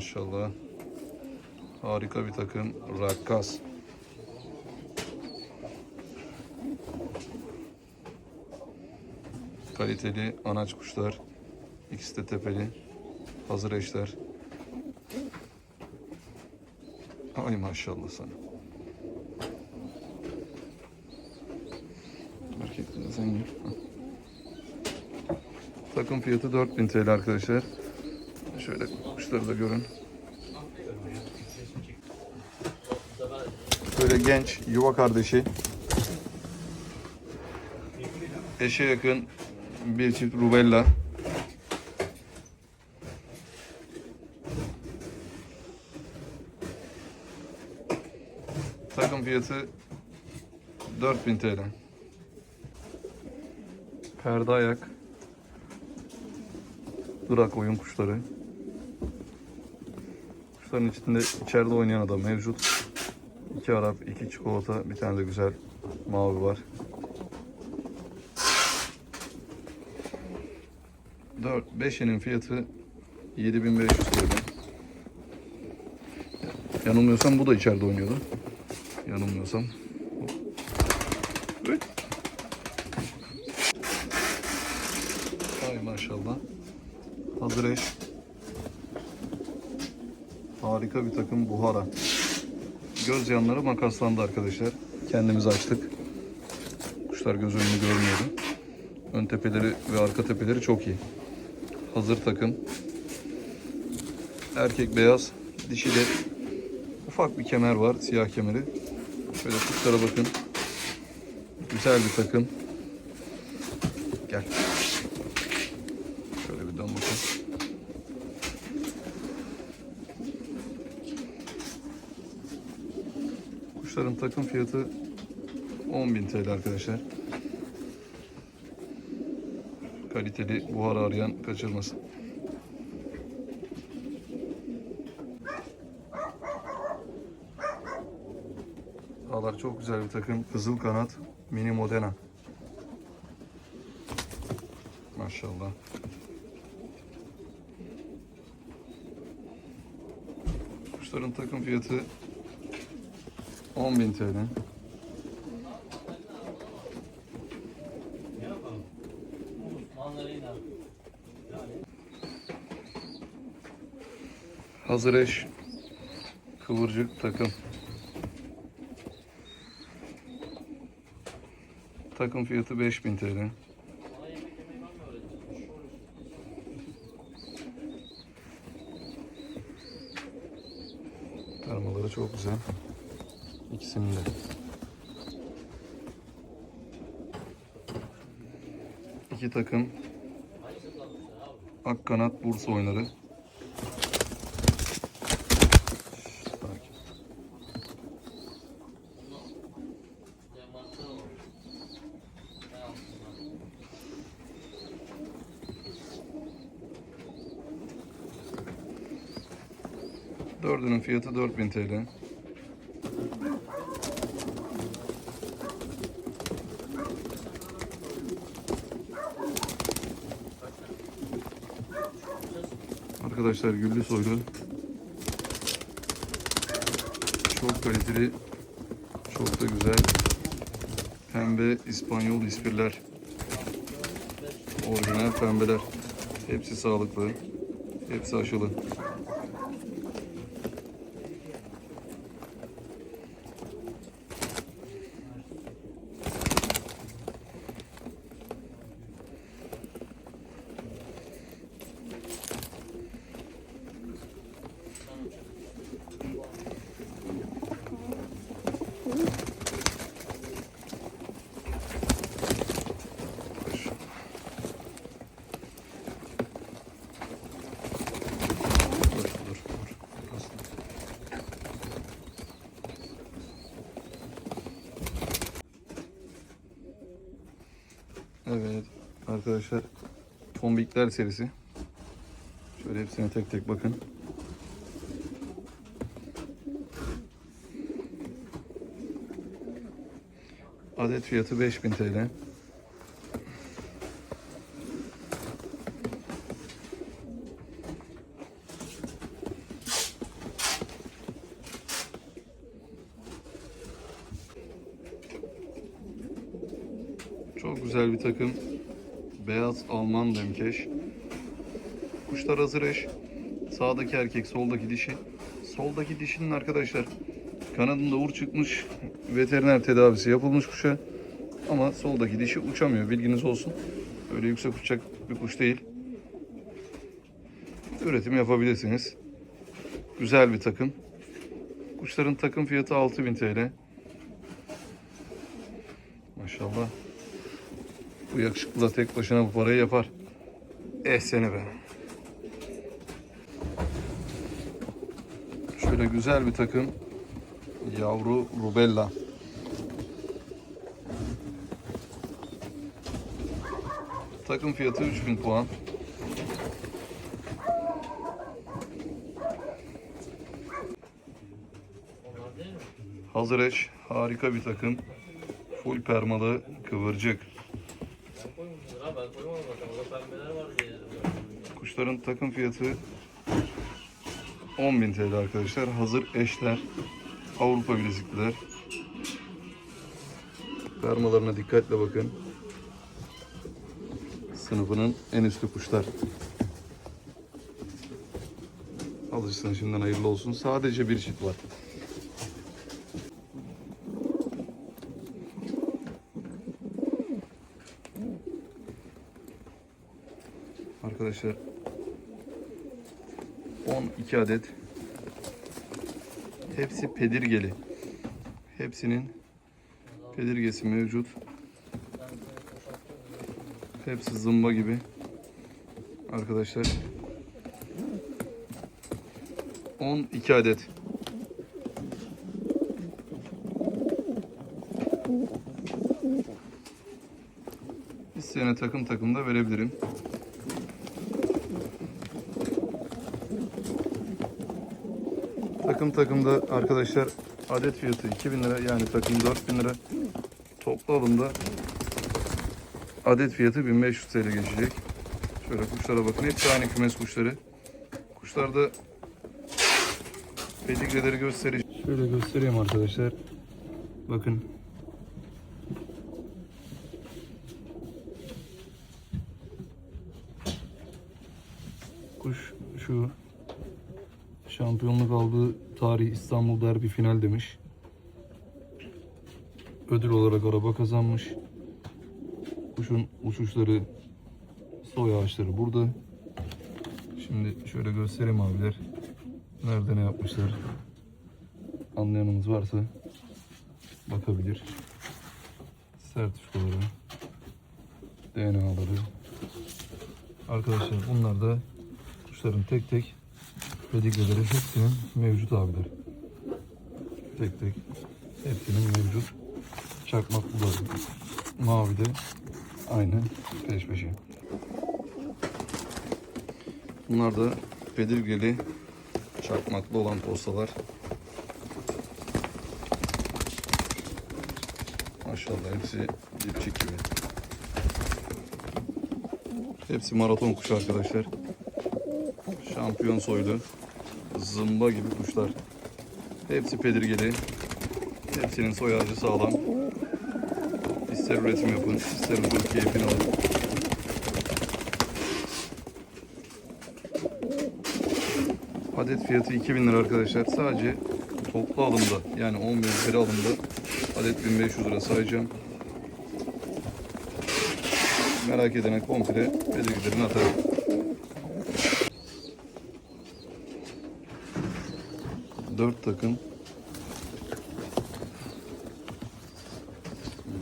maşallah. Harika bir takım. Rakkas. Kaliteli anaç kuşlar. İkisi de tepeli. Hazır eşler. Ay maşallah sana. Erkekler zengin. Takım fiyatı 4000 TL arkadaşlar. Şöyle kuşları da görün. Böyle genç yuva kardeşi. Eşe yakın bir çift rubella. Takım fiyatı 4000 TL. Perde ayak. Durak oyun kuşları. Kuşların içinde içeride oynayan adam mevcut. İki Arap, iki çikolata, bir tane de güzel mavi var. 4, 5'inin fiyatı 7500 TL. Yanılmıyorsam bu da içeride oynuyordu. Yanılmıyorsam. Evet. Ay maşallah. Hazır eş. Harika bir takım buhara. Göz yanları makaslandı arkadaşlar. Kendimiz açtık. Kuşlar göz önünü görmüyordu. Ön tepeleri ve arka tepeleri çok iyi. Hazır takım. Erkek beyaz, dişi de ufak bir kemer var, siyah kemeri. Şöyle kuşlara bakın. Güzel bir takım. Gel. Şöyle bir dön bakın. Kuşların takım fiyatı 10.000 TL arkadaşlar. Kaliteli buhar arayan kaçırmasın. Ağlar çok güzel bir takım. Kızıl kanat mini modena. Maşallah. Kuşların takım fiyatı 10.000 TL. Hazır eş kıvırcık takım. Takım fiyatı 5000 TL. Karmaları çok güzel. İkisinin de. İki takım Akkanat Bursa. Sakin. Dördünün fiyatı 4000 TL. Arkadaşlar güllü soylu. Çok kaliteli, çok da güzel. Pembe İspanyol ispirler. Orijinal pembeler. Hepsi sağlıklı. Hepsi aşılı. Evet arkadaşlar tombikler serisi. Şöyle hepsine tek tek bakın. Adet fiyatı 5000 TL. Güzel bir takım. Beyaz Alman demkeş. Kuşlar hazır eş. Sağdaki erkek, soldaki dişi. Soldaki dişinin arkadaşlar kanadında uğur çıkmış. Veteriner tedavisi yapılmış kuşa. Ama soldaki dişi uçamıyor. Bilginiz olsun. Öyle yüksek uçacak bir kuş değil. Üretim yapabilirsiniz. Güzel bir takım. Kuşların takım fiyatı 6000 TL. Maşallah. Bu yakışıklı da tek başına bu parayı yapar. Eh seni be. Şöyle güzel bir takım. Yavru Rubella. Takım fiyatı 3000 puan. Hazır eş. Harika bir takım. Full permalı kıvırcık. Kuşların takım fiyatı 10.000 TL arkadaşlar. Hazır eşler. Avrupa bilezikliler. Permalarına dikkatle bakın. Sınıfının en üstü kuşlar. Alışsın şimdiden hayırlı olsun. Sadece bir çift var. Arkadaşlar 12 adet hepsi pedirgeli. Hepsinin pedirgesi mevcut. Hepsi zımba gibi. Arkadaşlar 12 adet. İsteyene takım takım da verebilirim. Takım takımda arkadaşlar adet fiyatı 2000 lira yani takım 4000 lira. Toplu alımda adet fiyatı 1500 TL geçecek. Şöyle kuşlara bakın. Hepsi aynı kümes kuşları. Kuşlarda pedigreleri göstereyim. Şöyle göstereyim arkadaşlar. Bakın. Kuş şu Şampiyonluk aldığı tarih İstanbul Derbi final demiş. Ödül olarak araba kazanmış. Kuşun uçuşları, soy ağaçları burada. Şimdi şöyle göstereyim abiler. Nerede ne yapmışlar. Anlayanımız varsa bakabilir. Sertifikaları, DNA'ları. Arkadaşlar bunlar da kuşların tek tek pedigreleri hepsinin mevcut abiler. Tek tek hepsinin mevcut. Çakmak bu da mavi de aynı peş peşe. Bunlar da pedirgeli çakmaklı olan postalar. Maşallah hepsi dipçik gibi. Hepsi maraton kuşu arkadaşlar. Şampiyon soylu. Zımba gibi kuşlar. Hepsi pedirgeli. Hepsinin soy sağlam. İster üretim yapın, ister ucuz keyfini alın. Adet fiyatı 2000 lira arkadaşlar. Sadece toplu alımda yani 10 bin lira alımda adet 1500 lira sayacağım. Merak edene komple pedirgilerini atarım. Dört takım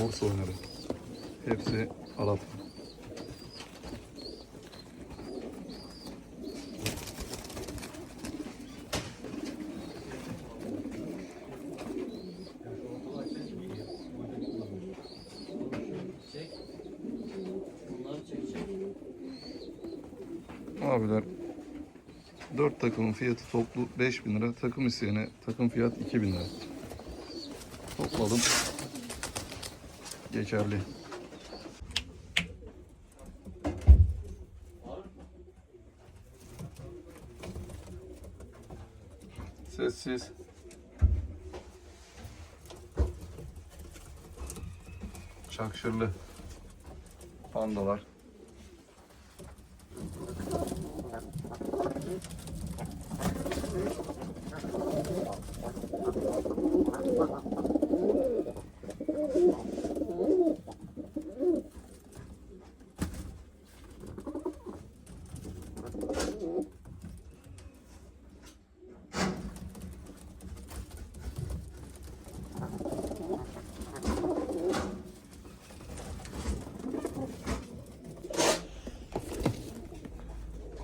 borsa oynarı. Hepsi Arap. Abiler 4 takımın fiyatı toplu 5000 lira. Takım isteyene takım fiyat 2000 lira. Topladım. Geçerli. Sessiz. Çakşırlı. Pandalar.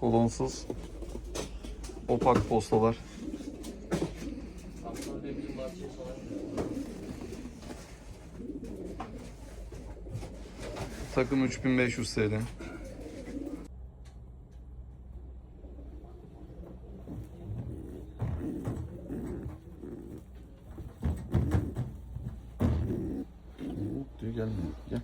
Kolonsuz opak postalar. Takım 3500 TL. Gelmiyor. Gel.